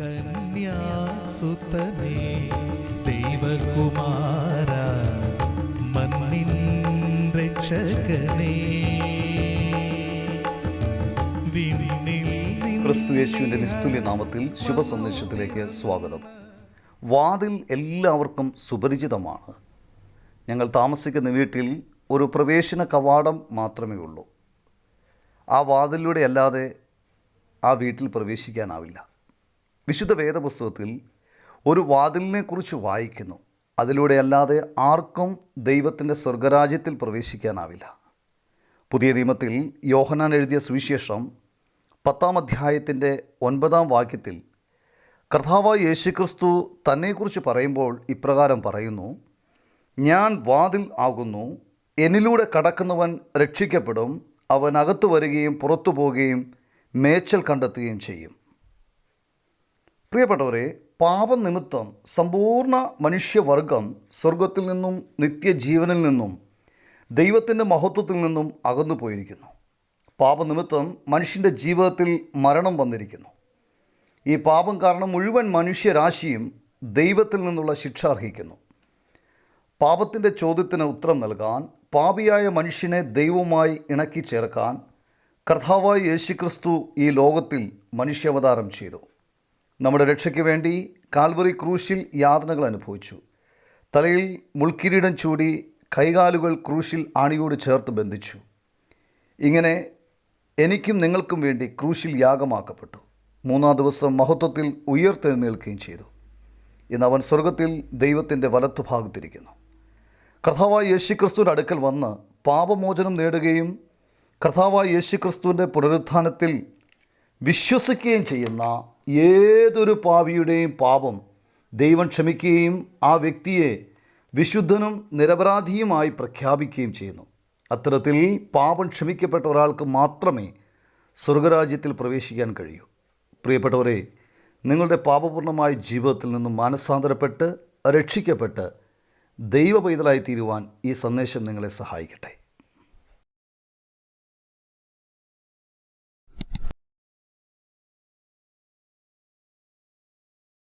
കന്യാസുതനേ ദൈവകുമാര മണ്ണിൻ രക്ഷകനേ. ക്രിസ്തു യേശുവിന്റെ നിസ്തുല്യ നാമത്തിൽ ശുഭ സന്ദേശത്തിലേക്ക് സ്വാഗതം. വാതിൽ എല്ലാവർക്കും സുപരിചിതമാണ്. ഞങ്ങൾ താമസിക്കുന്ന വീട്ടിൽ ഒരു പ്രവേശന കവാടം മാത്രമേ ഉള്ളൂ. ആ വാതിലൂടെ അല്ലാതെ ആ വീട്ടിൽ പ്രവേശിക്കാനാവില്ല. വിശുദ്ധ വേദപുസ്തകത്തിൽ ഒരു വാതിലിനെക്കുറിച്ച് വായിക്കുന്നു. അതിലൂടെ അല്ലാതെ ആർക്കും ദൈവത്തിന്റെ സ്വർഗരാജ്യത്തിൽ പ്രവേശിക്കാനാവില്ല. പുതിയ നിയമത്തിൽ യോഹനാൻ എഴുതിയ സുവിശേഷം പത്താം അധ്യായത്തിന്റെ ഒൻപതാം വാക്യത്തിൽ കർത്താവായ യേശുക്രിസ്തു തന്നെക്കുറിച്ച് പറയുമ്പോൾ ഇപ്രകാരം പറയുന്നു ഞാൻ വാതിൽ ആകുന്നു എന്നിലൂടെ കടക്കുന്നവൻ രക്ഷിക്കപ്പെടും അവൻ അകത്തു വരികയും പുറത്തു പോവുകയും മേച്ചൽ കണ്ടെത്തുകയും ചെയ്യും. പ്രിയപ്പെട്ടവരെ പാപനിമിത്തം സമ്പൂർണ മനുഷ്യവർഗം സ്വർഗത്തിൽ നിന്നും നിത്യജീവനിൽ നിന്നും ദൈവത്തിന്റെ മഹത്വത്തിൽ നിന്നും അകന്നു പോയിരിക്കുന്നു. പാപനിമിത്തം മനുഷ്യന്റെ ജീവിതത്തിൽ മരണം വന്നിരിക്കുന്നു. ഈ പാപം കാരണം മുഴുവൻ മനുഷ്യരാശിയും ദൈവത്തിൽ നിന്നുള്ള ശിക്ഷ അർഹിക്കുന്നു. പാപത്തിന്റെ ചോദ്യത്തിന് ഉത്തരം നൽകാൻ പാപിയായ മനുഷ്യനെ ദൈവവുമായി ഇണക്കി ചേർക്കാൻ കർത്താവായ യേശുക്രിസ്തു ഈ ലോകത്തിൽ മനുഷ്യാവതാരം ചെയ്തു. നമ്മുടെ രക്ഷയ്ക്ക് വേണ്ടി കാൽവറി ക്രൂശിൽ യാതനകൾ അനുഭവിച്ചു. തലയിൽ മുൾക്കിരീടം ചൂടി കൈകാലുകൾ ക്രൂശിൽ ആണിയോട് ചേർത്ത് ബന്ധിച്ചു. ഇങ്ങനെ എനിക്കും നിങ്ങൾക്കും വേണ്ടി ക്രൂശിൽ യാഗമാക്കപ്പെട്ടു. മൂന്നാം ദിവസം മഹത്വത്തിൽ ഉയർത്തെഴുന്നേൽക്കുകയും ചെയ്തു. ഇന്ന് അവൻ സ്വർഗത്തിൽ ദൈവത്തിന്റെ വലത്തുഭാഗത്തിരിക്കുന്നു. കർത്താവായ യേശുക്രിസ്തുവിന്റെ അടുക്കൽ വന്ന് പാപമോചനം നേടുകയും കർത്താവായ യേശുക്രിസ്തുവിന്റെ പുനരുത്ഥാനത്തിൽ വിശ്വസിക്കുകയും ചെയ്യുന്ന ഏതൊരു പാവിയുടെയും പാപം ദൈവം ക്ഷമിക്കുകയും ആ വ്യക്തിയെ വിശുദ്ധനും നിരപരാധിയുമായി പ്രഖ്യാപിക്കുകയും ചെയ്യുന്നു. അത്തരത്തിൽ പാപം ക്ഷമിക്കപ്പെട്ട ഒരാൾക്ക് മാത്രമേ സ്വർഗരാജ്യത്തിൽ പ്രവേശിക്കാൻ കഴിയൂ. പ്രിയപ്പെട്ടവരെ നിങ്ങളുടെ പാപപൂർണമായ ജീവിതത്തിൽ നിന്നും മാനസാന്തരപ്പെട്ട് രക്ഷിക്കപ്പെട്ട് ദൈവ പൈതലായി തീരുവാൻ ഈ സന്ദേശം നിങ്ങളെ സഹായിക്കട്ടെ.